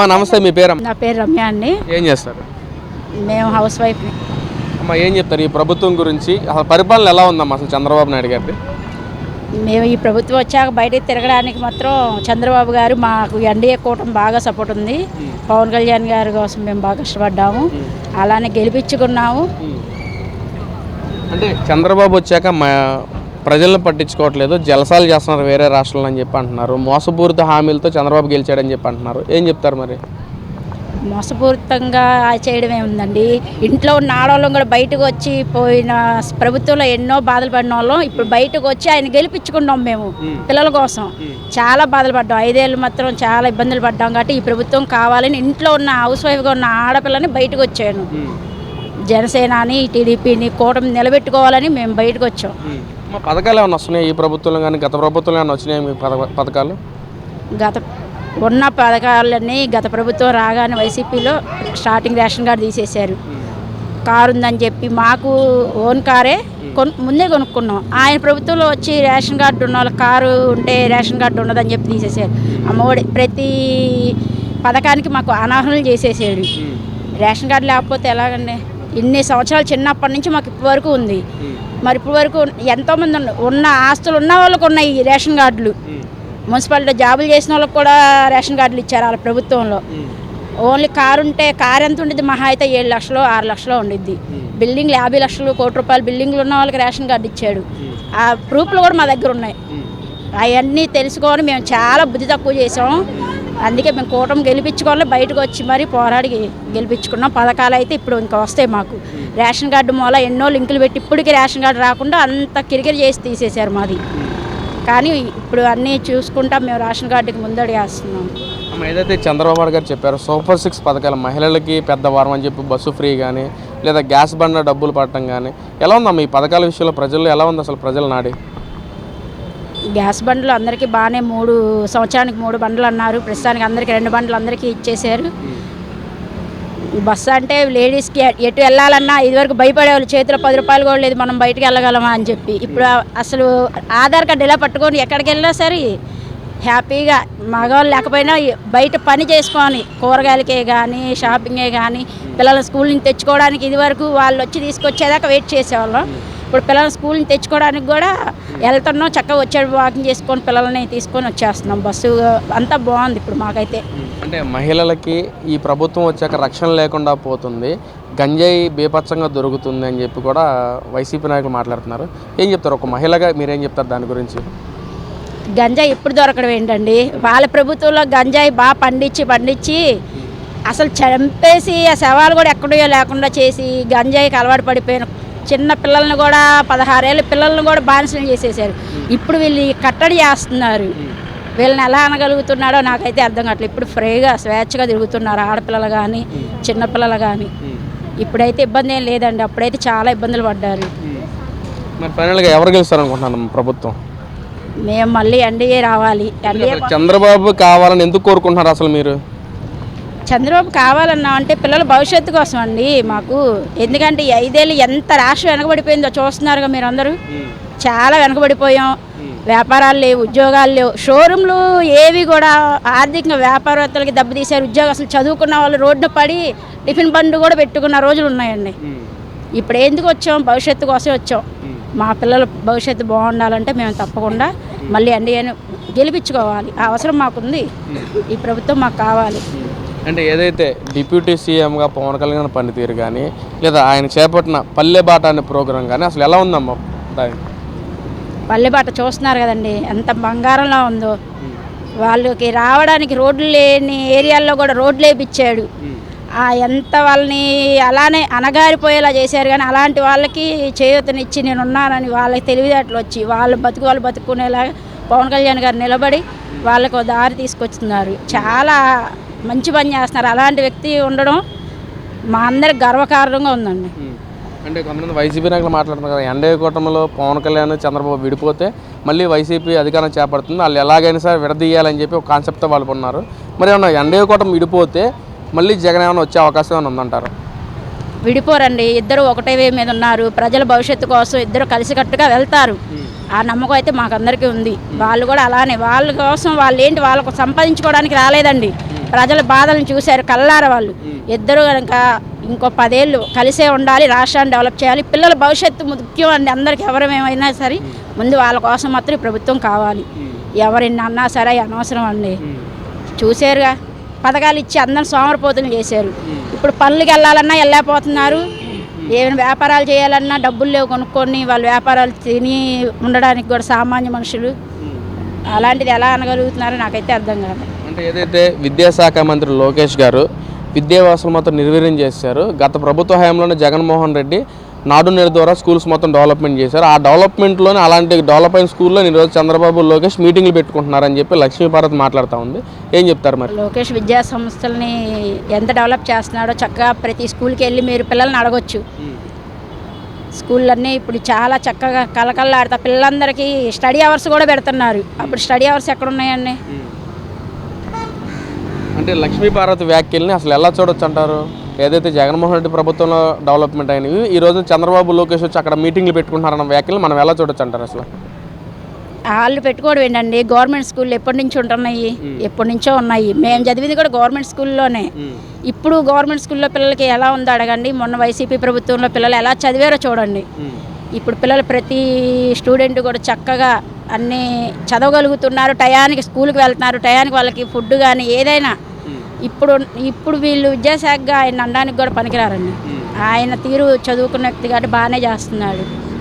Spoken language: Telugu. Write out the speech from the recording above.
అమ్మ నమస్తే మీ పేరమ్మ నా పేరు రమ్య అండి. ఏం చేస్తారు? మేము హౌస్ వైఫ్ని అమ్మ ఏం చెప్తారు ఈ ప్రభుత్వం గురించి? అసలు పరిపాలన ఎలా ఉందమ్మా అసలు చంద్రబాబు నాయుడు గారిది? మేము ఈ ప్రభుత్వం వచ్చాక బయటికి తిరగడానికి మాత్రం చంద్రబాబు గారు మాకు ఎన్డీఏ కూటమి బాగా సపోర్ట్ ఉంది. పవన్ కళ్యాణ్ గారి కోసం మేము బాగా కష్టపడ్డాము. అలానే గెలిపించుకున్నాము. అంటే చంద్రబాబు వచ్చాక మా ప్రజలను పట్టించుకోవట్లేదు జలసాలు చేస్తున్నారు వేరే రాష్ట్రాలు అని చెప్పి అంటున్నారు. మోసపూరిత హామీలతో చంద్రబాబు గెలిచాడని చెప్పి అంటున్నారు. ఏం చెప్తారు మరి? మోసపూరితంగా చేయడమే ఉందండి. ఇంట్లో ఉన్న ఆడవాళ్ళం కూడా బయటకు వచ్చి పోయిన ప్రభుత్వంలో ఎన్నో బాధలు పడిన వాళ్ళం. ఇప్పుడు బయటకు వచ్చి ఆయన గెలిపించుకున్నాం మేము పిల్లల కోసం. చాలా బాధలు పడ్డాం. ఐదేళ్ళు మాత్రం చాలా ఇబ్బందులు పడ్డాం కాబట్టి ఈ ప్రభుత్వం కావాలని ఇంట్లో ఉన్న హౌస్ వైఫ్గా ఉన్న ఆడపిల్లని బయటకు వచ్చాను. జనసేనని టీడీపీని కూటమి నిలబెట్టుకోవాలని మేము బయటకు వచ్చాం. మా పథకాలు ఏమైనా వస్తున్నాయి? ఈ ప్రభుత్వంలో కానీ గత ప్రభుత్వంలో ఏమైనా వచ్చినాయి మీ పథక పథకాలు? గత ఉన్న పథకాలన్నీ గత ప్రభుత్వం రాగానే వైసీపీలో స్టార్టింగ్ రేషన్ కార్డు తీసేశారు. కారు ఉందని చెప్పి మాకు ఓన్ కారే కొను ముందే కొనుక్కున్నాం. ఆయన ప్రభుత్వంలో వచ్చి రేషన్ కార్డు ఉన్న వాళ్ళ కారు ఉంటే రేషన్ కార్డు ఉండదని చెప్పి తీసేశారు. అమ్మఒడి ప్రతి పథకానికి మాకు అనర్హులు చేసేసాడు రేషన్ కార్డు లేకపోతే ఎలాగండి? ఇన్ని సంవత్సరాలు చిన్నప్పటి నుంచి మాకు ఇప్పటి వరకు ఉంది. మరి ఇప్పటి వరకు ఎంతోమంది ఉన్న- ఉన్న ఆస్తులు ఉన్న వాళ్ళకు ఉన్నాయి ఈ రేషన్ కార్డులు. మున్సిపాలిటీ జాబులు చేసిన వాళ్ళకి కూడా రేషన్ కార్డులు ఇచ్చారు వాళ్ళ ప్రభుత్వంలో. ఓన్లీ కారు ఉంటే కారు ఎంత ఉండిద్ది? మహా అయితే ఏడు లక్షలు ఆరు లక్షలు ఉండిద్ది. బిల్డింగ్లు యాభై లక్షలు కోటి రూపాయలు బిల్డింగ్లు ఉన్న వాళ్ళకి రేషన్ కార్డు ఇచ్చాడు. ఆ ప్రూఫ్లు కూడా మా దగ్గర ఉన్నాయి. అవన్నీ తెలుసుకొని మేము చాలా బుద్ధి తక్కువ చేసాం అందుకే మేము కూటమి గెలిపించుకోవాలి బయటకు వచ్చి మరీ పోరాడి గెలిపించుకున్నాం. పథకాలు అయితే ఇప్పుడు ఇంకా వస్తాయి మాకు. రేషన్ కార్డు మూల ఎన్నో లింకులు పెట్టి ఇప్పటికీ రేషన్ కార్డు రాకుండా అంత కిరికిరి చేసి తీసేశారు మాది. కానీ ఇప్పుడు అన్నీ చూసుకుంటా మేము రేషన్ కార్డుకి ముందడి వేస్తున్నాం. ఏదైతే చంద్రబాబు గారు చెప్పారు సూపర్ సిక్స్ పథకాలు మహిళలకి పెద్ద వారం అని చెప్పి బస్సు ఫ్రీ కానీ లేదా గ్యాస్ బండ డబ్బులు పట్టడం కానీ ఎలా ఉందమ్మా ఈ పథకాల విషయంలో ప్రజల్లో ఎలా ఉంది అసలు ప్రజల నాడి? గ్యాస్ బండ్లు అందరికీ బాగానే మూడు సంవత్సరానికి మూడు బండ్లు అన్నారు. ప్రస్తుతానికి అందరికీ రెండు బండ్లు అందరికీ ఇచ్చేశారు. బస్సు అంటే లేడీస్కి ఎటు వెళ్ళాలన్నా ఇదివరకు భయపడేవాళ్ళు చేతిలో పది రూపాయలు కూడా లేదు మనం బయటకు వెళ్ళగలమా అని చెప్పి. ఇప్పుడు అసలు ఆధార్ కార్డు ఇలా పట్టుకొని ఎక్కడికి వెళ్ళినా సరే హ్యాపీగా మగవాళ్ళు లేకపోయినా బయట పని చేసుకొని కూరగాయలకే కానీ షాపింగే కానీ పిల్లల స్కూల్ నుంచి తెచ్చుకోవడానికి ఇదివరకు వాళ్ళు వచ్చి తీసుకొచ్చేదాకా వెయిట్ చేసేవాళ్ళం. ఇప్పుడు పిల్లల స్కూల్ నుంచి తెచ్చుకోవడానికి కూడా వెళ్తున్నాం చక్కగా వచ్చాడు వాకింగ్ చేసుకొని పిల్లల్ని తీసుకొని వచ్చేస్తున్నాం. బస్సు అంతా బాగుంది ఇప్పుడు మాకైతే. అంటే మహిళలకి ఈ ప్రభుత్వం వచ్చాక రక్షణ లేకుండా పోతుంది గంజాయి బేపచ్చంగా దొరుకుతుంది అని చెప్పి కూడా వైసీపీ నాయకులు మాట్లాడుతున్నారు. ఏం చెప్తారు? ఒక మహిళగా మీరేం చెప్తారు దాని గురించి? గంజాయి ఎప్పుడు దొరకడం ఏంటండి? వాళ్ళ ప్రభుత్వంలో గంజాయి బాగా పండించి పండించి అసలు చంపేసి ఆ శవాలు కూడా ఎక్కడో లేకుండా చేసి గంజాయికి అలవాటు పడిపోయిన చిన్న పిల్లల్ని కూడా పదహారేళ్ళ పిల్లల్ని కూడా బానిసలు చేసేసారు ఇప్పుడు వీళ్ళు కట్టడి చేస్తున్నారు. వీళ్ళని ఎలా అనగలుగుతున్నాడో నాకైతే అర్థం కావట్లేదు. ఇప్పుడు ఫ్రీగా స్వేచ్ఛగా తిరుగుతున్నారు ఆడపిల్లలు కానీ చిన్నపిల్లలు కానీ ఇప్పుడైతే ఇబ్బంది ఏం లేదండి. అప్పుడైతే చాలా ఇబ్బందులు పడ్డారు. మరి ఫైనల్గా ఎవరు గెలుస్తారనుకుంటున్నాను ప్రభుత్వం? మేము మళ్ళీ ఎన్డీఏ రావాలి. చంద్రబాబు కావాలని ఎందుకు కోరుకుంటున్నారు అసలు మీరు? చంద్రబాబు కావాలన్నా అంటే పిల్లల భవిష్యత్తు కోసం అండి మాకు. ఎందుకంటే ఈ ఐదేళ్ళు ఎంత రాష్ట్రం వెనకబడిపోయిందో చూస్తున్నారుగా మీరు అందరూ చాలా వెనకబడిపోయాం. వ్యాపారాలు లేవు ఉద్యోగాలు లేవు. షోరూమ్లు ఏవి కూడా ఆర్థికంగా వ్యాపారవేత్తలకి దెబ్బతీశారు. ఉద్యోగం అసలు చదువుకున్న వాళ్ళు రోడ్డు పడి టిఫిన్ బండ్లు కూడా పెట్టుకున్న రోజులు ఉన్నాయండి. ఇప్పుడు ఎందుకు వచ్చాం? భవిష్యత్తు కోసం వచ్చాం. మా పిల్లల భవిష్యత్తు బాగుండాలంటే మేము తప్పకుండా మళ్ళీ ఎన్డీఏను గెలిపించుకోవాలి. ఆ అవసరం మాకుంది. ఈ ప్రభుత్వం మాకు కావాలి. అంటే ఏదైతే డిప్యూటీ సీఎంగా పవన్ కళ్యాణ్ పనితీరు కానీ లేదా ఆయన చేపట్టిన పల్లె బాట అనే ప్రోగ్రాం కానీ అసలు ఎలా ఉందమ్మా దాని? పల్లెబాట చూస్తున్నారు కదండి ఎంత బంగారంలో ఉందో. వాళ్ళకి రావడానికి రోడ్లు లేని ఏరియాల్లో కూడా రోడ్లు వేపించాడు ఆ ఎంత వాళ్ళని అలానే అనగారిపోయేలా చేశారు కానీ అలాంటి వాళ్ళకి చేయూతనిచ్చి నేను ఉన్నానని వాళ్ళకి తెలివితేటలు వచ్చి వాళ్ళు బతుకు వాళ్ళు బతుకునేలాగా పవన్ కళ్యాణ్ గారు నిలబడి వాళ్ళకు ఓ దారి తీసుకొస్తున్నారు చాలా మంచి పని చేస్తున్నారు. అలాంటి వ్యక్తి ఉండడం మా అందరికి గర్వకారణంగా ఉందండి. అంటే కొంతమంది వైసీపీ నాయకులు మాట్లాడుతున్నారు కదా ఎన్డీఏ కూటమిలో పవన్ కళ్యాణ్ చంద్రబాబు విడిపోతే మళ్ళీ వైసీపీ అధికారం చేపడుతుంది. వాళ్ళు ఎలాగైనా సరే విడదీయాలని చెప్పి ఒక కాన్సెప్ట్తో వాళ్ళు ఉన్నారు. మరి ఏమన్నా ఎన్డీఏ కూటమి విడిపోతే మళ్ళీ జగన్ ఏమైనా వచ్చే అవకాశం ఏమైనా ఉందంటారు? విడిపోరండి. ఇద్దరు ఒకటే మీద ఉన్నారు. ప్రజల భవిష్యత్తు కోసం ఇద్దరు కలిసికట్టుగా వెళ్తారు. ఆ నమ్మకం అయితే మాకందరికీ ఉంది. వాళ్ళు కూడా అలానే. వాళ్ళ కోసం వాళ్ళు ఏంటి? వాళ్ళకు సంపాదించుకోవడానికి రాలేదండి. ప్రజల బాధలను చూశారు కల్లార వాళ్ళు. ఇద్దరు కనుక ఇంకో పదేళ్ళు కలిసే ఉండాలి రాష్ట్రాన్ని డెవలప్ చేయాలి పిల్లల భవిష్యత్తు ముఖ్యం అండి అందరికి ఎవరేమైనా సరే. ముందు వాళ్ళ కోసం మాత్రం ప్రభుత్వం కావాలి. ఎవరిని అన్నా సరే అనవసరం అండి. చూశారుగా పథకాలు ఇచ్చి అందరిని సోమరపోతులు చేశారు. ఇప్పుడు పనులకి వెళ్ళాలన్నా వెళ్ళలేకపోతున్నారు. ఏమైనా వ్యాపారాలు చేయాలన్నా డబ్బులు లేవు కొనుక్కొని వాళ్ళు వ్యాపారాలు తిని ఉండడానికి కూడా సామాన్య మనుషులు. అలాంటిది ఎలా అనగలుగుతున్నారో నాకైతే అర్థం కాదు. అంటే ఏదైతే విద్యాశాఖ మంత్రి లోకేష్ గారు విద్యా వ్యవస్థలు మొత్తం నిర్వీర్యం చేశారు గత ప్రభుత్వ హయాంలోనే జగన్మోహన్ రెడ్డి నాడు నేడు ద్వారా స్కూల్స్ మొత్తం డెవలప్మెంట్ చేశారు. ఆ డెవలప్మెంట్లోనే అలాంటి డెవలప్ అయిన స్కూల్లో ఈరోజు చంద్రబాబు లోకేష్ మీటింగ్లు పెట్టుకుంటున్నారని చెప్పి లక్ష్మీభారత్ మాట్లాడుతూ ఉంది. ఏం చెప్తారు మరి? లోకేష్ విద్యా సంస్థల్ని ఎంత డెవలప్ చేస్తున్నాడో చక్కగా ప్రతి స్కూల్కి వెళ్ళి మీరు పిల్లల్ని అడగొచ్చు. స్కూళ్ళన్నీ ఇప్పుడు చాలా చక్కగా కలకల్లాడుతా పిల్లలందరికీ స్టడీ అవర్స్ కూడా పెడుతున్నారు. అప్పుడు స్టడీ అవర్స్ ఎక్కడ ఉన్నాయండి అంటే లక్ష్మీభారత్ వ్యాఖ్యల్ని అసలు ఎలా చూడొచ్చు అంటారు ఏదైతే జగన్మోహన్ రెడ్డి ప్రభుత్వంలో డెవలప్మెంట్ అయినవి ఈ రోజు చంద్రబాబు లోకేష్ వచ్చి అక్కడ మీటింగ్లు పెట్టుకుంటున్నారన్న వ్యాఖ్యలు మనం ఎలా చూడొచ్చు అంటారు అసలు? వాళ్ళు పెట్టుకోవడం ఏంటండి? గవర్నమెంట్ స్కూల్ ఎప్పటి నుంచి ఉంటున్నాయి? ఎప్పటి నుంచో ఉన్నాయి. మేము చదివింది కూడా గవర్నమెంట్ స్కూల్లోనే. ఇప్పుడు గవర్నమెంట్ స్కూల్లో పిల్లలకి ఎలా ఉందో అడగండి. మొన్న వైసీపీ ప్రభుత్వంలో పిల్లలు ఎలా చదివారో చూడండి. ఇప్పుడు పిల్లలు ప్రతి స్టూడెంట్ కూడా చక్కగా అన్నీ చదవగలుగుతున్నారు. టయానికి స్కూల్కి వెళ్తున్నారు. టయానికి వాళ్ళకి ఫుడ్ కానీ ఏదైనా. ఇప్పుడు ఇప్పుడు వీళ్ళు విద్యాశాఖగా ఆయన అనడానికి కూడా పనికిరారండి. ఆయన తీరు చదువుకున్న వ్యక్తి కాబట్టి బాగానే చేస్తున్నాడు.